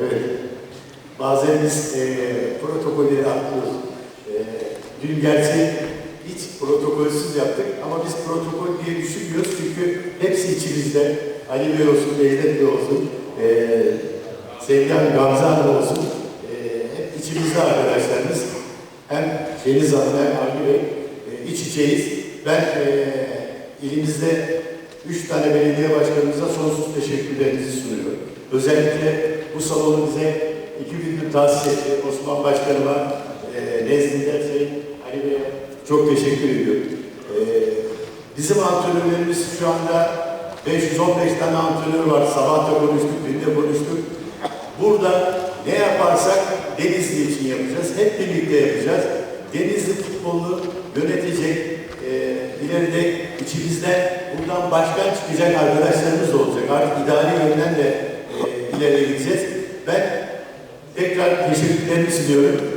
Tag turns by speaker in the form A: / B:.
A: Evet. Bazen biz e, protokolleri atlıyoruz. E, dün gerçi hiç protokolsüz yaptık ama biz protokol diye düşünmüyoruz çünkü hepsi içimizde. Ali Bey olsun, Beylet Bey olsun, e, Sevgi Hanım, Gamze Hanım olsun. E, hep içimizde arkadaşlarımız. Hem Deniz Hanım hem Ali Bey e, iç içeyiz. Ben e, ilimizde üç tane belediye başkanımıza sonsuz teşekkürlerimizi sunuyorum. Özellikle bu salonu bize iki gündür tahsis etti. Osman Başkanıma e, nezdinde Sayın Ali Bey'e çok teşekkür ediyorum. E, bizim antrenörlerimiz şu anda 515 tane antrenör var. Sabah da konuştuk, dün de konuştuk. Burada ne yaparsak Denizli için yapacağız. Hep birlikte yapacağız. Denizli futbolunu yönetecek, e, ileride içimizden buradan başkan çıkacak arkadaşlarımız da olacak. Artık idari e, gideceğiz. Ben tekrar teşekkürlerimi sunuyorum.